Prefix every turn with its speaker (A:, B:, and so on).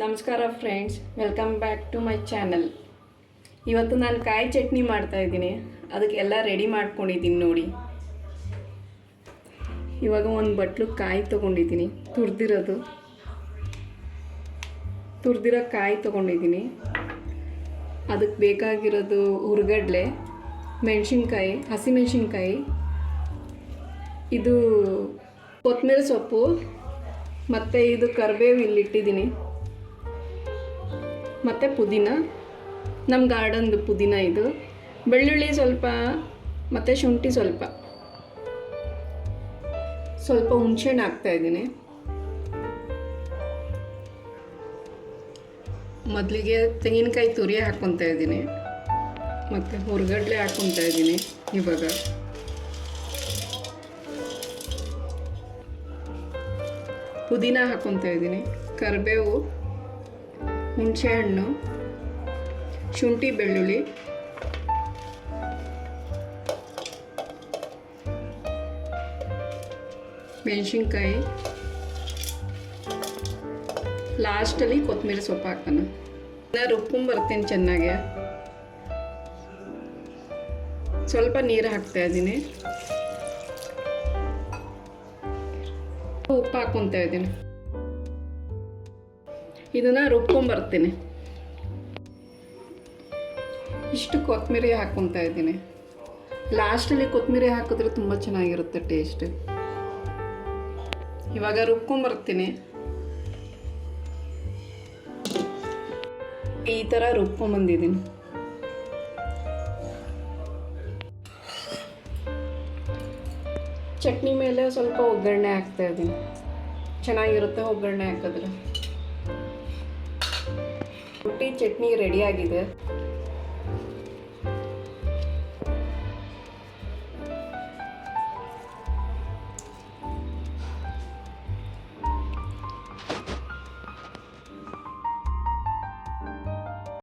A: ನಮಸ್ಕಾರ friends welcome back to my channel ಇವತ್ತು ನಾನು ಕಾಯಿ ಚಟ್ನಿ ಮಾಡ್ತಾ ಇದ್ದೀನಿ. ಅದಕ್ಕೆಲ್ಲ ರೆಡಿ ಮಾಡ್ಕೊಂಡಿದ್ದೀನಿ ನೋಡಿ. ಇವಾಗ ಒಂದು ಬಟ್ಲು ಕಾಯಿ ತೊಗೊಂಡಿದ್ದೀನಿ. ತುರಿದಿರೋದು. ತುರಿದಿರೋ ಕಾಯಿ ತೊಗೊಂಡಿದ್ದೀನಿ. ಅದಕ್ಕೆ ಬೇಕಾಗಿರೋದು ಹುರ್ಗಡ್ಲೆ ಮೆಣಸಿನ್ಕಾಯಿ, ಹಸಿಮೆಣಸಿನ್ಕಾಯಿ. ಇದು ಕೊತ್ತಂಬರಿ ಸೊಪ್ಪು, ಮತ್ತು ಇದು ಕರಿಬೇವು ಇಲ್ಲಿಟ್ಟಿದ್ದೀನಿ ಮತ್ತು ಪುದೀನ. ನಮ್ಮ ಗಾರ್ಡನ್ದು ಪುದೀನ ಇದು. ಬೆಳ್ಳುಳ್ಳಿ ಸ್ವಲ್ಪ, ಮತ್ತು ಶುಂಠಿ ಸ್ವಲ್ಪ. ಸ್ವಲ್ಪ ಹುಣಸೆಹಣ್ಣು ಹಾಕ್ತಾ ಇದ್ದೀನಿ. ಮೊದಲಿಗೆ ತೆಂಗಿನಕಾಯಿ ತುರಿ ಹಾಕ್ಕೊತಾ ಇದ್ದೀನಿ. ಮತ್ತು ಹುರ್ಗಡ್ಲೆ ಹಾಕ್ಕೊತಾ ಇದ್ದೀನಿ ಇವಾಗ. ಪುದೀನ ಹಾಕ್ಕೊತಾ ಇದ್ದೀನಿ. ಕರಿಬೇವು. ಹುಣಸೆಹಣ್ಣು, ಶುಂಠಿ ಬೆಳ್ಳುಳ್ಳಿ, ಮೆಣಸಿನ್ಕಾಯಿ. ಲಾಸ್ಟಲ್ಲಿ ಕೊತ್ತಂಬರಿ ಸೊಪ್ಪು ಹಾಕೋಣ ನಾನು ರುಬ್ಕೊಂಬರ್ತೀನಿ ಚೆನ್ನಾಗೆ. ಸ್ವಲ್ಪ ನೀರು ಹಾಕ್ತಾ ಇದ್ದೀನಿ. ಉಪ್ಪು ಹಾಕ್ಕೊತಾ ಇದ್ದೀನಿ. ಇದನ್ನು ರುಬ್ಕೊಂಬರ್ತೀನಿ ಇಷ್ಟು ಕೊತ್ತಂಬರಿ ಹಾಕ್ಕೊತಾ ಇದ್ದೀನಿ. ಲಾಸ್ಟಲ್ಲಿ ಕೊತ್ತಂಬರಿ ಹಾಕಿದ್ರೆ ತುಂಬ ಚೆನ್ನಾಗಿರುತ್ತೆ ಟೇಸ್ಟ್ ಇವಾಗ ರುಬ್ಕೊಂಬರ್ತೀನಿ ಈ ಥರ ರುಬ್ಕೊಂಬಂದಿದ್ದೀನಿ ಚಟ್ನಿ ಮೇಲೆ ಸ್ವಲ್ಪ ಒಗ್ಗರಣೆ ಹಾಕ್ತಾ ಇದ್ದೀನಿ. ಚೆನ್ನಾಗಿರುತ್ತೆ ಒಗ್ಗರಣೆ ಹಾಕಿದ್ರೆ. ರೊಟ್ಟಿ ಚಟ್ನಿ ರೆಡಿಯಾಗಿದೆ